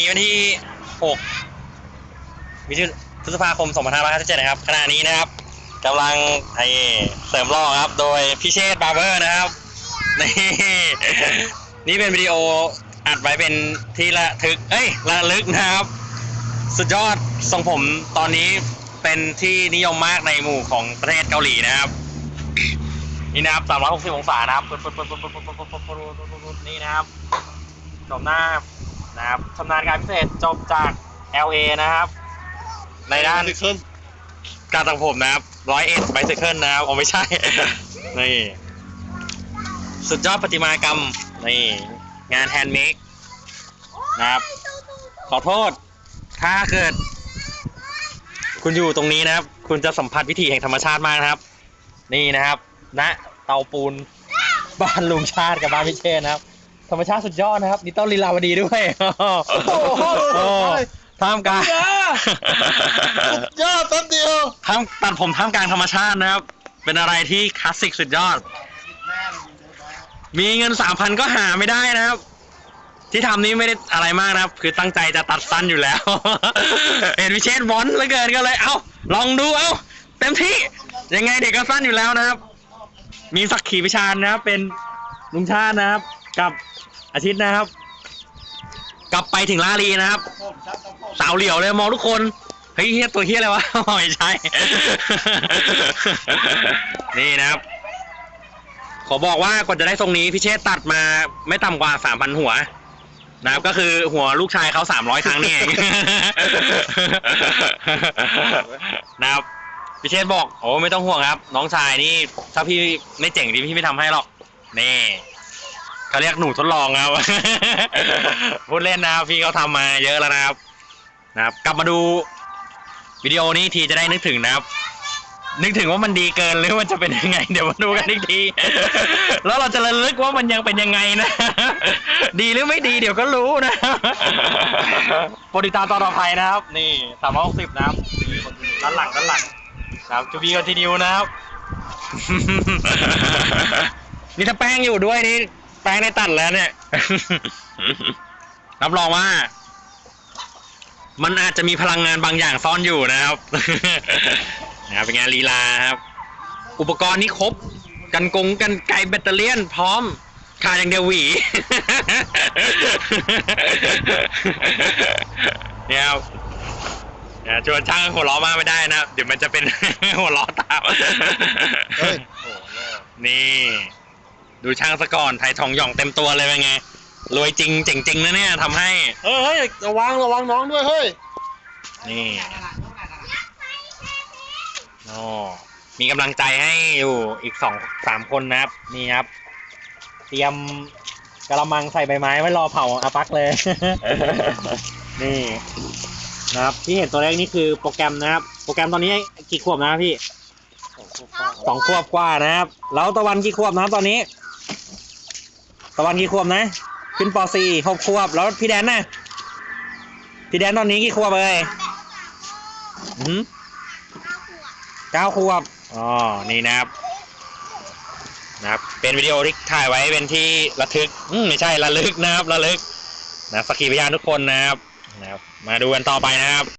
ีวันที่ 6มิถุนพฤษภาคม 2557 นะครับ ขณะนี้นะครับกำลังไอเสริมล่อครับ โดยพิเชษบาร์เบอร์นะครับ นี่ นี่เป็นวิดีโออัดไว้เป็นที่ระทึก เอ้ย ระลึกนะครับ สุดยอดทรงผมตอนนี้เป็นที่นิยมมากในหมู่ของประเทศเกาหลีนะครับนี่นะครับ360องศานะครับนี่นะครับชมหน้า นะครับชำนาญการพิเศษจบจาก LA นะครับ ในด้านขึ้นการตัดผมนะครับร้อยเอ็ดไบเซเคิลนะครับโอ้ไม่ใช่ นี่ สุดยอดประติมากรรม นี่ งานแฮนด์เมดนะครับ ขอโทษ ถ้าเกิด คุณอยู่ตรงนี้นะครับ คุณจะสัมผัสวิถีแห่งธรรมชาติมากนะครับ นี่นะครับณเตาปูนบ้านลุงชาติกับบ้านพิเชษนะครับ ธรรมชาติสุดยอดนะครับนี่ต้นลีลาวดีด้วยโอ้โหโอ้ท่ามกลางยอดแป๊บเดียวท่ามตัดผมท่ามกลางธรรมชาตินะครับ เป็นอะไรที่คลาสสิกสุดยอด มีเงินสามพันก็หาไม่ได้นะครับ ที่ทำนี้ไม่ได้อะไรมากนะครับ คือตั้งใจจะตัดสั้นอยู่แล้ว เห็นวิเชษบอลเหลือเกินก็เลย เอาลองดูเอาเต็มที่ยังไงเด็กก็สั้นอยู่แล้วนะครับ มีสักขีพิชานนะครับ เป็นลุงชาตินะครับ กับอาทิตย์นะครับ กลับไปถึงลาลีนะครับ สาวเหลียวเลยมองทุกคนเฮ้ยเฮียตัวเฮียอะไรวะ ไม่ใช่ นี่นะครับ ขอบอกว่ากว่าจะได้ทรงนี้พี่เชษตัดมาไม่ต่ำกว่าสามพันหัวนะครับก็คือหัวลูกชายเขาสามร้อยครั้งนี่เอง นะครับพี่เชษบอกโอ้ไม่ต้องห่วงครับ น้องชายนี่ถ้าพี่ไม่เจ๋งดีพี่ไม่ทำให้หรอก นี่ เขาเรียกหนูทดลองครับ พูดเล่นนะครับพี่เขาทำมาเยอะแล้วนะครับ นะครับ กลับมาดูวิดีโอนี้ทีจะได้นึกถึงนะครับ นึกถึงว่ามันดีเกินหรือมันจะเป็นยังไง เดี๋ยวมาดูกันอีกที แล้วเราจะระลึกว่ามันยังเป็นยังไงนะ ดีหรือไม่ดีเดี๋ยวก็รู้นะโปรดติดตามตอนต่อไปนะครับ นี่สามร้อยหกสิบนะครับด้านหลังด้านหลังครับจูบีคอนตินิวนะครับ นี่ถ้าแป้งอยู่ด้วยนี่ ป้งได้ตัดแล้วเนี่ย รับรองว่า มันอาจจะมีพลังงานบางอย่างซ่อนอยู่นะครับนะครับเป็นงานลีลาครับ อุปกรณ์นี้ครบ กันกงกันไกลแบตเตอรี่ยนพร้อมขาดอย่างเดียวหวีเนี่ยครับเนี่ยชวนช่างหัวล้อมาไม่ได้นะเดี๋ยวมันจะเป็นหัวล้อตามเฮ้ยนี่ ดูช่างสะก่อนไทยทองหย่องเต็มตัวเลยเป็นไง รวยจริงเจ๋งจริงนะเนี่ยทำให้ เฮ้ยเฮ้ยระวังระวังน้องด้วยเฮ้ย นี่โอ้มีกำลังใจให้อยู่อีกสองสามคนนะครับ นี่ครับ เตรียมกระมังใส่ใบไม้ไว้รอเผาอาปักเลย นี่นะครับที่เห็นตัวแรกนี่คือโปรแกรมนะครับ โปรแกรมตอนนี้กี่ขวบนะครับพี่สองขวบกว่านะครับ แล้วตะวันกี่ขวบนะครับตอนนี้ ตะวันกี่ขวบนะ ขึ้นป .4 หกขวบ แล้วพี่แดนน่ะพี่แดนตอนนี้กี่ขวบเลยอืมเก้าขวบ อ๋อ นี่นะครับ นะครับ เป็นวิดีโอที่ถ่ายไว้เป็นที่ระทึก อืมไม่ใช่ระลึกนะครับ ระลึก นะสักขีพยานทุกคนนะครับ นะครับ มาดูกันต่อไปนะครับ